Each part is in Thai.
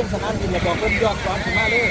ภาพเรื่องสนามบินระบอกเพิ่มยอดซ้อนขึ้นมาเลย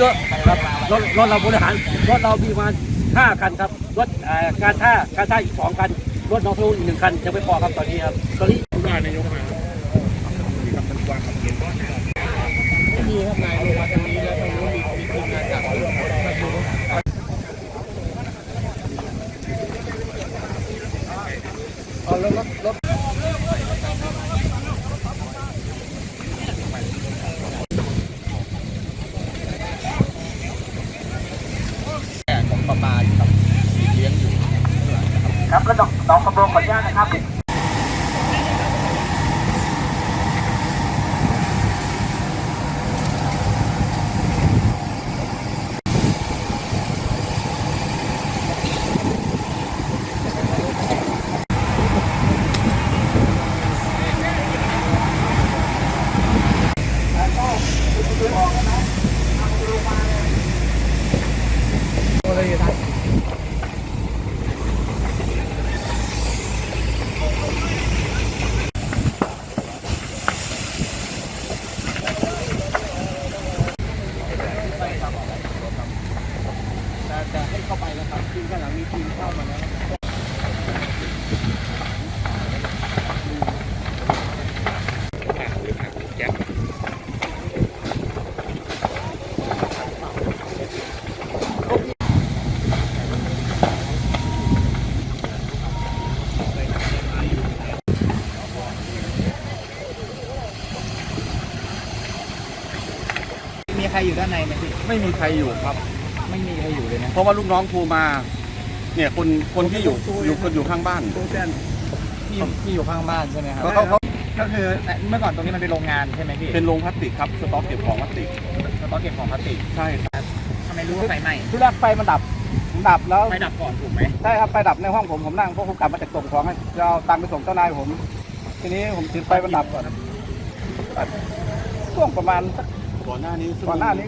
เยอะครับรถรถเราบริหารรถเรามีมาห้าคันครับรถการท่าการท่าอีกสองคันรถน้องทูอีกหนึ่งคันยังไม่พอครับตอนนี้ครับตอนนี้ว่านายกมาครับนายนว่าไม่มีครับนายลงมาทางนี้แล้วทางนู้นมีมีทีมงานจากทางนู้นเอาแล้วรถรถ ของประมาณครับเลี้ยงอยู่ ครั ข้ลังมีทีมเข้ามาแล้วมีใครอยู่ด้านในไหมพี่ไม่มีใครอยู่ครับ ไม่มีใครอยู่เลยนะ เพราะว่าลูกน้องโทรมา เนี่ยคนคนที่อยู่อยู่คนอยู่ข้างบ้าน ที่ที่อยู่ข้างบ้านใช่ไหมครับก็เขาเขา ก็คือเมื่อก่อนตรงนี้มันเป็นโรงงานใช่ไหมพี่เป็นโรงพลาสติกครับสต็อกเก็บของพลาสติกสต็อกเก็บของพลาสติกใช่ครับทำไมรู้ว่าไฟไหม้ที่แรกไฟมันดับดับแล้วไฟดับก่อนถูกไหมใช่ครับไฟดับในห้องผมผมนั่งเพราะผมกลับมาจากส่งของให้จะเอาตังค์ไปส่งเจ้านายผม ทีนี้ผมถือไฟมันดับก่อนช่วงประมาณสักก่อนหน้านี้ก่อนหน้านี้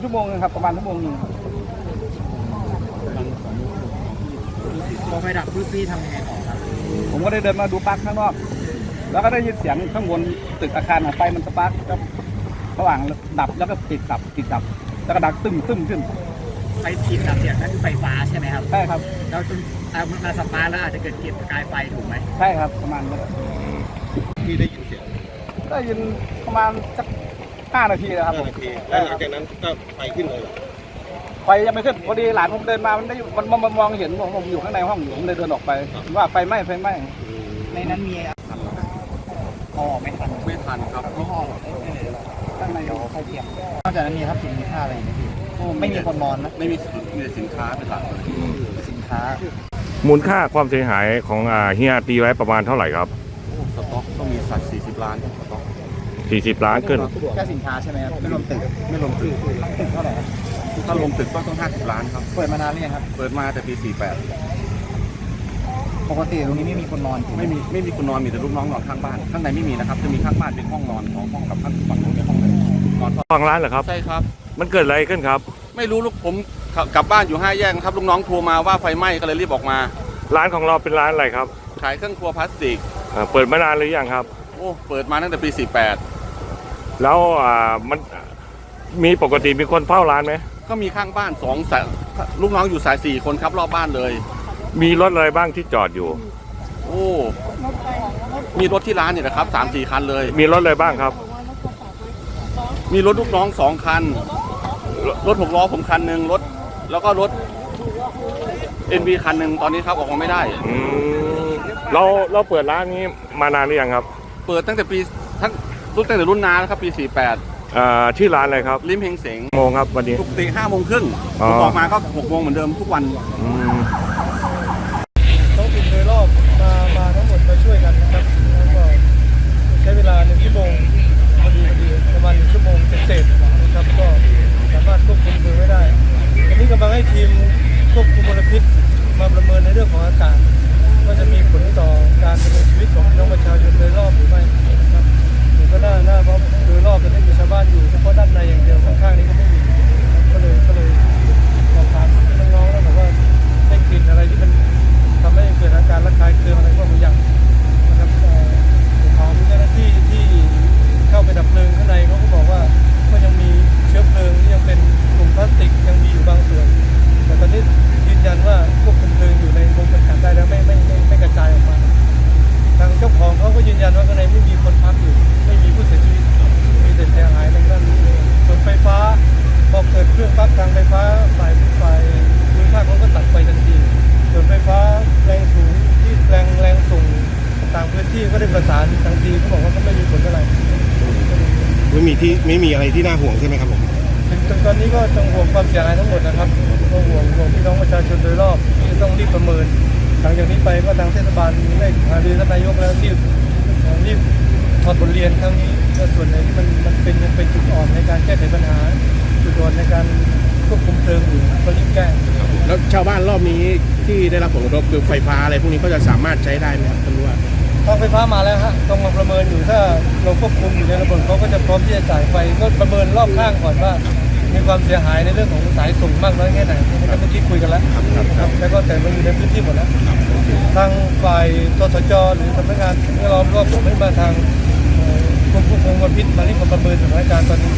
ชั่วโมงหนึงครับประมาณชั่วโมงหนึง พอไฟดับปุ๊บพี่ทำยังไงต่อครับผมก็ได้เดินมาดูปลั๊กข้างนอก แล้วก็ได้ยินเสียงข้างบนตึกอาคารอะไฟมันสปาร์กก็ระหว่างดับแล้วก็ติดดับติดดับ แล้วก็ดังตึ้มตึ้มขึ้นไฟติดดับเนี่ยนั่นคือไฟฟ้าใช่ไหมครับใช่ครับแล้วจนเอามันมาสปาร์คแล้วอาจจะเกิดเกิดประกายไฟถูกไหมใช่ครับประมาณนั้นที่ได้ยินเสียงได้ยินประมาณสักห้านาทีนะครับผมนาทีแล้วหลังจากนั้นก็ไฟขึ้นเลย ไฟยังไม่ขึ้นพอดีหลานผมเดินมามันได้มันมันมันมองเห็นผมผมอยู่ข้างในห้องอยู่ผมเลยเดินออกไป ว่าไฟไหม้ไฟไหม้ในนั้นมีอ๋อไม่ทันไม่ทันครับไม่ห่อหรอกข้างในไฟเทียมนอกจากนั้นมีครับสินมีค่าอะไรไหมพี่ไม่มีคนนอนนะไม่มีมีแต่สินค้าเป็นหลักเลยสินค้า มูลค่าความเสียหายของอ่าเฮียตีไว้ประมาณเท่าไหร่ครับโอ้สต็อกต้องมีสัตว์40 ล้านครับสต็อก 40ล้านขึ้น แค่สินค้าใช่ไหมครับไม่รวมตึกไม่รวมตึกตึกเท่าไหร่ครับถ้ารวมตึกก็ต้อง50ล้านครับ เปิดมานานหรือยังครับ เปิดมาแต่ปีปกติตรงนี้ไม่มีคนนอนถูก48ไหมไม่มีไม่มีคนนอนมีแต่ลูกน้องนอนข้างบ้านข้างในไม่มีนะครับจะมีข้างบ้านเป็นห้องนอนของห้องกับข้างฝั่งนู้นเป็นห้องนอนฟังร้านเหรอครับ ใช่ครับ มันเกิดอะไรขึ้นครับ ไม่รู้ลูกผมกลับบ้านอยู่ห้าแยกครับลูกน้องโทรมาว่าไฟไหม้ก็เลยรีบออกมา ร้านของเราเป็นร้านอะไรครับขายเครื่องครัวพลาสติกอ่าเปิดมานานหรือยังครับ โอ้เปิดมาตั้งแต่ปี 48 แล้วอ่ามันมีปกติมีคนเฝ้าร้านไหมก็มีข้างบ้านสองสายลูกน้องอยู่สายสี่คนครับรอบบ้านเลย มีรถอะไรบ้างที่จอดอยู่ โอ้มีรถที่ร้านเนี่ยนะครับสามสี่คันเลย มีรถอะไรบ้างครับ มีรถลูกน้องสองคัน รถรถหกล้อผมคันหนึ่งรถ แล้วก็รถ NV คันหนึ่งตอนนี้ครับออกมาไม่ได้ อืมเราเราเปิดร้านนี้มานานหรือยังครับ เปิดตั้งแต่ปีทั้ง รุ่นตั้งแต่รุ่นน้าแล้วครับปีอ่าชื่อร้านอะไรครับ48ริมเฮงเสงโมงครับวันนี้ ปกติห้าโมงครึ่งอ๋อ ผมออกมาก็หกโมงเหมือนเดิมทุกวัน อืม ประสานทันทีเขาบอกว่าก็ไม่มีผลอะไรไม่มีที่ไม่มีอะไรที่น่าห่วงใช่ไหมครับผมจนตอนนี้ก็ต้องห่วงความเสียหายทั้งหมดนะครับก็ห่วงห่วงพี่น้องประชาชนโดยรอบที่จะต้องรีบประเมิน หลังจากนี้ไปก็ทางเทศบาลได้หารือท่านนายกแล้วรีบรีบถอดบทเรียนครั้งนี้ว่าส่วนไหนที่มันมันเป็นยังเป็นจุดอ่อนในการแก้ไขปัญหา จุดอ่อนในการควบคุมเพลิงอยู่ก็รีบแก้แล้วชาวบ้านรอบนี้ที่ได้รับผลกระทบคือไฟฟ้าอะไรพวกนี้ก็จะสามารถใช้ได้ไหมครับท่านผู้ว่า ทางไฟฟ้ามาแล้วฮะต้องมาประเมินอยู่ถ้าเราควบคุมอยู่ในระบบเขาก็จะพร้อมที่จะจ่ายไฟก็ประเมินรอบข้างก่อนว่า มีความเสียหายในเรื่องของสายส่งมากน้อยแค่ไหนนะครับเมื่อกี้คุยกันแล้วครับแล้วก็แต่มันอยู่ในพื้นที่หมดแล้วทางฝ่ายตสจหรือสำนักงานที่เราก็ส่งให้มาทางกรมควบคุมมลพิษมารีบมาประเมินสถานการณ์ตอนนี้